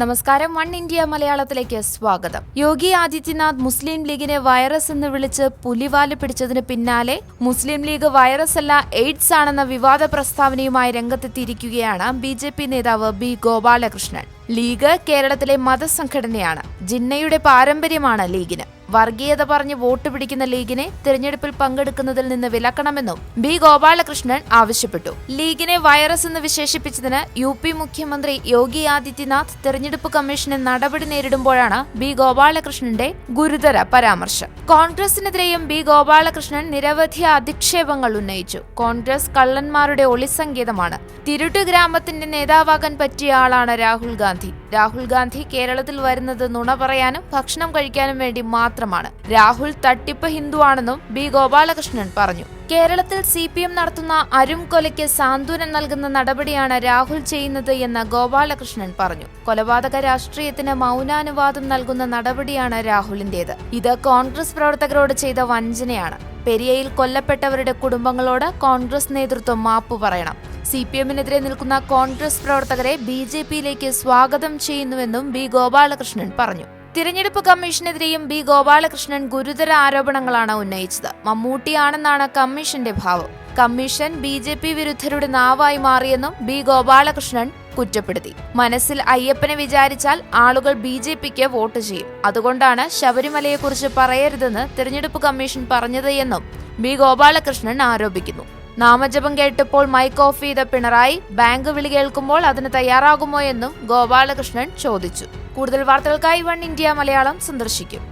നമസ്കാരം. One India മലയാളത്തിലേക്ക് സ്വാഗതം. യോഗി ആദിത്യനാഥ് മുസ്ലിം ലീഗിനെ വൈറസ് എന്ന് വിളിച്ച് പുലിവാൽ പിടിച്ചതിന് പിന്നാലെ മുസ്ലിം ലീഗ് വൈറസ് അല്ല എയ്ഡ്സ് ആണെന്ന വിവാദ പ്രസ്താവനയുമായി രംഗത്തെത്തിയിരിക്കുകയാണ് ബി ജെ പി നേതാവ് ബി ഗോപാലകൃഷ്ണൻ. ലീഗ് കേരളത്തിലെ മതസംഘടനയാണ്. ജിന്നയുടെ പാരമ്പര്യമാണ് ലീഗിന്. വർഗീയത പറഞ്ഞ് വോട്ട് പിടിക്കുന്ന ലീഗിനെ തിരഞ്ഞെടുപ്പിൽ പങ്കെടുക്കുന്നതിൽ നിന്ന് വിലക്കണമെന്നും ബി ഗോപാലകൃഷ്ണൻ ആവശ്യപ്പെട്ടു. ലീഗിനെ വൈറസ് എന്ന് വിശേഷിപ്പിച്ചതിന് യു പി മുഖ്യമന്ത്രി യോഗി ആദിത്യനാഥ് തെരഞ്ഞെടുപ്പ് കമ്മീഷന് നടപടി നേരിടുമ്പോഴാണ് ബി ഗോപാലകൃഷ്ണന്റെ ഗുരുതര പരാമർശം. കോൺഗ്രസിനെതിരെയും ബി ഗോപാലകൃഷ്ണൻ നിരവധി അധിക്ഷേപങ്ങൾ ഉന്നയിച്ചു. കോൺഗ്രസ് കള്ളന്മാരുടെ ഒളിസങ്കേതമാണ്. തിരുട്ട് ഗ്രാമത്തിന്റെ നേതാവാകാൻ പറ്റിയ ആളാണ് രാഹുൽ ഗാന്ധി. രാഹുൽ ഗാന്ധി കേരളത്തിൽ വരുന്നത് നുണ പറയാനും ഭക്ഷണം കഴിക്കാനും വേണ്ടി മാത്രമാണ്. രാഹുൽ തട്ടിപ്പ് ഹിന്ദുവാണെന്നും ബി ഗോപാലകൃഷ്ണൻ പറഞ്ഞു. കേരളത്തിൽ സി പി എം നടത്തുന്ന അരും കൊലയ്ക്ക് സാന്ത്വനം നൽകുന്ന നടപടിയാണ് രാഹുൽ ചെയ്യുന്നത് എന്ന് ഗോപാലകൃഷ്ണൻ പറഞ്ഞു. കൊലപാതക രാഷ്ട്രീയത്തിന് മൗനാനുവാദം നൽകുന്ന നടപടിയാണ് രാഹുലിന്റേത്. ഇത് കോൺഗ്രസ് പ്രവർത്തകരോട് ചെയ്ത വഞ്ചനയാണ്. പെരിയയിൽ കൊല്ലപ്പെട്ടവരുടെ കുടുംബങ്ങളോട് കോൺഗ്രസ് നേതൃത്വം മാപ്പു പറയണം. സി പി എമ്മിനെതിരെ നിൽക്കുന്ന കോൺഗ്രസ് പ്രവർത്തകരെ ബി ജെ പിയിലേക്ക് സ്വാഗതം ചെയ്യുന്നുവെന്നും ബി ഗോപാലകൃഷ്ണൻ പറഞ്ഞു. തിരഞ്ഞെടുപ്പ് കമ്മീഷനെതിരെയും ബി ഗോപാലകൃഷ്ണൻ ഗുരുതര ആരോപണങ്ങളാണ് ഉന്നയിച്ചത്. മമ്മൂട്ടിയാണെന്നാണ് കമ്മീഷന്റെ ഭാവം. കമ്മീഷൻ ബി ജെ പി വിരുദ്ധരുടെ നാവായി മാറിയെന്നും ബി ഗോപാലകൃഷ്ണൻ കുറ്റപ്പെടുത്തി. മനസ്സിൽ അയ്യപ്പനെ വിചാരിച്ചാൽ ആളുകൾ ബി ജെ പിക്ക് വോട്ട് ചെയ്യും. അതുകൊണ്ടാണ് ശബരിമലയെക്കുറിച്ച് പറയരുതെന്ന് തിരഞ്ഞെടുപ്പ് കമ്മീഷൻ പറഞ്ഞത് എന്നും ബി ഗോപാലകൃഷ്ണൻ ആരോപിക്കുന്നു. നാമജപം കേട്ടപ്പോൾ മൈക്ക് ഓഫ് ചെയ്ത പിണറായി ബാങ്ക് വിളി കേൾക്കുമ്പോൾ അതിന് തയ്യാറാകുമോ എന്നും ഗോപാലകൃഷ്ണൻ ചോദിച്ചു. കൂടുതൽ വാർത്തകൾക്കായി വൺ ഇന്ത്യ മലയാളം സന്ദർശിക്കും